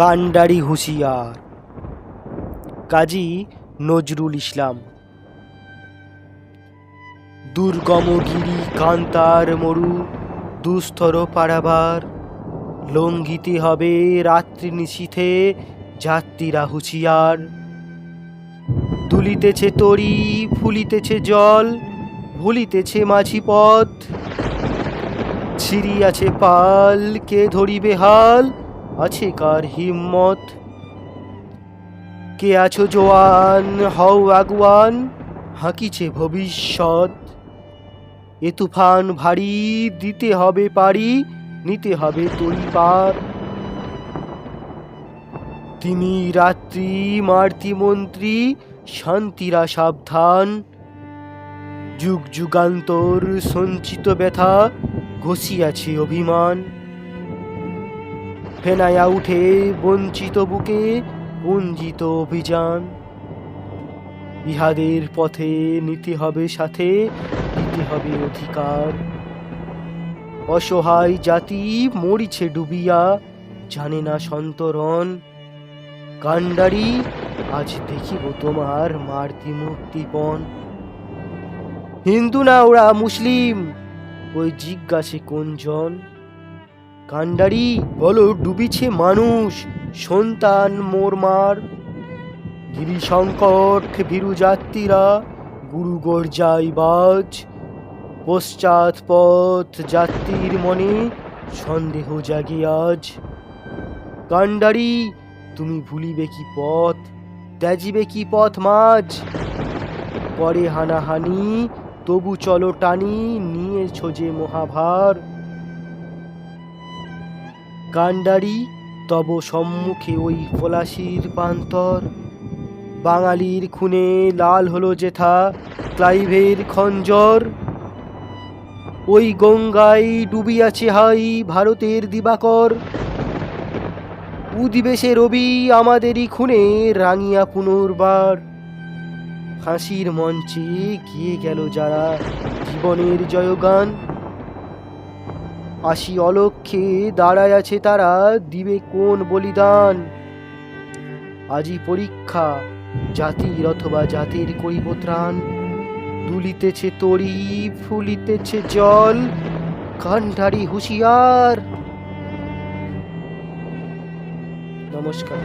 কান্ডারি হুঁশিয়ার। কাজী নজরুল ইসলাম। দুর্গম গিরি কান্তার মরু দুস্তর পাড়াবার লঙ্ঘিতে হবে রাত্রি নিশীথে যাত্রীরা হুঁশিয়ার। দুলিতেছে তরি, ফুলিতেছে জল, ভুলিতেছে মাঝি পথ ছিড়িয়াছে পাল, কে ধরিবে হাল? আছে কার হিম্মত? কে আছো জোয়ান? হও আগুয়ান, হাঁকিছে ভবিষ্যৎ। এ তুফান ভারী, দিতে হবে পারি, নিতে হবে তৈপার তিনি রাত্রি, মার্তি মন্ত্রী, শান্তিরা সাবধান। যুগ যুগান্তর, সঞ্চিত ব্যথা, ঘষিয়াছে অভিমান। ফেনায়া উঠে বঞ্চিত বুকে বঞ্চিত অভিযান। ইহাদের পথে নিতে হবে সাথে, দিতে হবে অধিকার। অসহায় জাতি মরিছে ডুবিয়া, জানে না সন্তরণ। কান্ডারি আজ দেখিব তোমার মারতি মুক্তিপণ হিন্দু না ওরা মুসলিম, ওই জিজ্ঞাসে কোনজন? কান্ডারি বলো, ডুবিছে মানুষ, সন্তান মোরমার। গিরিশঙ্কট ভীরু যাত্রীরা, গুরু গর্জাই বাজ। পশ্চাৎ পথ যাত্রীর মনে সন্দেহ জাগে আজ। কান্ডারি তুমি ভুলিবে কি পথ, ত্যাজিবে কি পথ মাঝ? পরে হানাহানি, তবু চলো টানি, নিয়েছ যে মহাভার। কান্ডারি তব সম্মুখে ওই পলাশির পান্তর বাঙালির খুনে লাল হলো যেথা ক্লাইভের খঞ্জর। ওই গঙ্গায় ডুবিয়াছে হাই ভারতের দিবাকর। উদিবেশে রবি আমাদেরই খুনে রাঙিয়া পুনর্বার। হাসির মঞ্চে গিয়ে গেল যারা জীবনের জয়গান। আসি অলক্ষে দাঁড়ায় আছে তারা, দিবে কোন বলিদান? আজি পরীক্ষা, জাতির অথবা জাতির করিব ত্রাণ। দুলিতেছে তরি, ফুলিতেছে জল কান্ডারি হুঁশিয়ার। নমস্কার।